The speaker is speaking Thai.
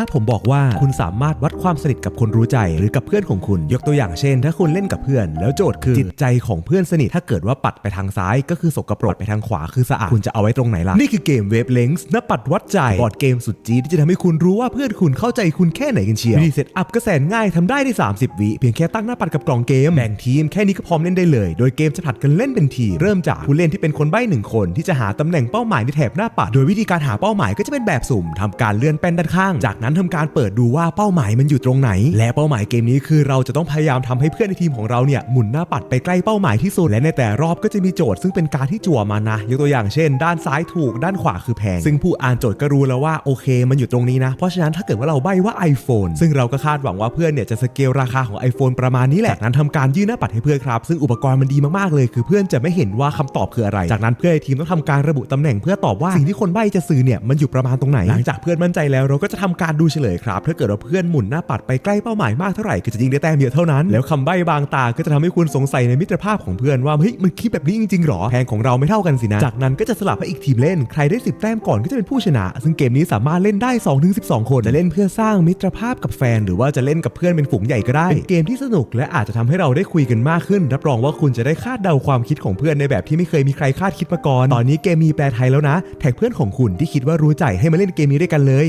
ถ้าผมบอกว่าคุณสามารถวัดความสนิทกับคนรู้ใจหรือกับเพื่อนของคุณ ยกตัวอย่างเช่น ถ้าคุณเล่นกับเพื่อน แล้วโจทย์คือจิตใจของเพื่อนสนิทถ้าเกิดว่าปัดไปทางซ้าย ก็คือสกปรกไปทางขวาคือสะอาดคุณจะเอาไว้ตรงไหนล่ะนี่คือเกมเวฟเลงส์นับปัดวัดใจบอร์ดเกมสุดจี๊ดที่จะทำให้คุณรู้ว่าเพื่อนคุณเข้าใจคุณแค่ไหนกันเชียววิธีเซตอัพก็แสนง่ายทำได้ใน 30 วิเพียงแค่ตั้งหน้าปัดกับกล่องเกมแบ่งทีมแค่นี้ก็พร้อมเล่นได้เลย โดยเกมจะผัดกันเล่นเป็นทีมเริ่มจากผู้เล่นที่เป็นคนใบ้หนึ่งคนที่จะหาตำแหน่งเป้าหมายในแถบหน้าปัด โดยวิธีการหาเป้าหมายก็จะเป็นแบบสุ่มทำการเลื่อนแป้นด้านข้างจากนั้นทำการเปิดดูว่าเป้าหมายมันอยู่ตรงไหน และเป้าหมายเกมนี้คือเราจะต้องพยายามทำให้เพื่อนในทีมของเราเนี่ยหมุนหน้าปัดไปใกล้เป้าหมายที่สุดและในแต่รอบก็จะมีโจทย์ซึ่งเป็นการที่จั่วมานะยกตัวอย่างเช่น ด้านซ้ายถูกด้านขวาคือแพง ซึ่งผู้อ่านโจทย์ก็รู้แล้วว่าโอเค มันอยู่ตรงนี้นะ เพราะฉะนั้นถ้าเกิดว่าเราใบ้ว่า iPhone ซึ่งเราก็คาดหวังว่าเพื่อนเนี่ยจะสเกลราคาของ iPhone ประมาณนี้แหละจากนั้นทำการยื่นหน้าปัดให้เพื่อนครับซึ่งอุปกรณ์มันดีมากๆเลย คือเพื่อนจะไม่เห็นว่าคำตอบคืออะไร จากนั้นเพื่อนในทีมต้องทำการระบุตำแหน่งเพื่อตอบว่าสิ่งที่คนใบ้จะซื้อเนี่ยมันอยู่ประมาณตรงไหนหลังจากเพื่อนมั่นใจแล้วเราก็จะทำการดูเฉลยครับถ้าเกิดว่าเพื่อนหมุนหน้าปัดไปใกล้เป้าหมายมากเท่าไหร่ก็จะยิงได้แต้มเยอะเท่านั้น แล้วคำใบ้บางตาก็จะทำให้คุณสงสัยในมิตรภาพของเพื่อนว่าเฮ้ยมันคิดแบบนี้จริงๆหรอแพงของเราไม่เท่ากันสินะ จากนั้นก็จะสลับให้อีกทีมเล่นใครได้ 10 แต้มก่อนก็จะเป็นผู้ชนะ ซึ่งเกมนี้สามารถเล่นได้ 2-12 คนจะเล่นเพื่อสร้างมิตรภาพกับแฟน หรือว่าจะเล่นกับเพื่อนเป็นฝูงใหญ่ก็ได้เป็นเกมที่สนุกและอาจจะทำให้เราได้คุยกันมากขึ้น รับรองว่าคุณจะได้คาดเดาความคิดของเพื่อนในแบบที่ไม่เคยมีใครคาดคิดมาก่อนตอนนี้เกมมีแปลไทยแล้วนะ แท็กเพื่อนของคุณที่คิดว่ารู้ใจให้มาเล่นเกมนี้ด้วยกันเลย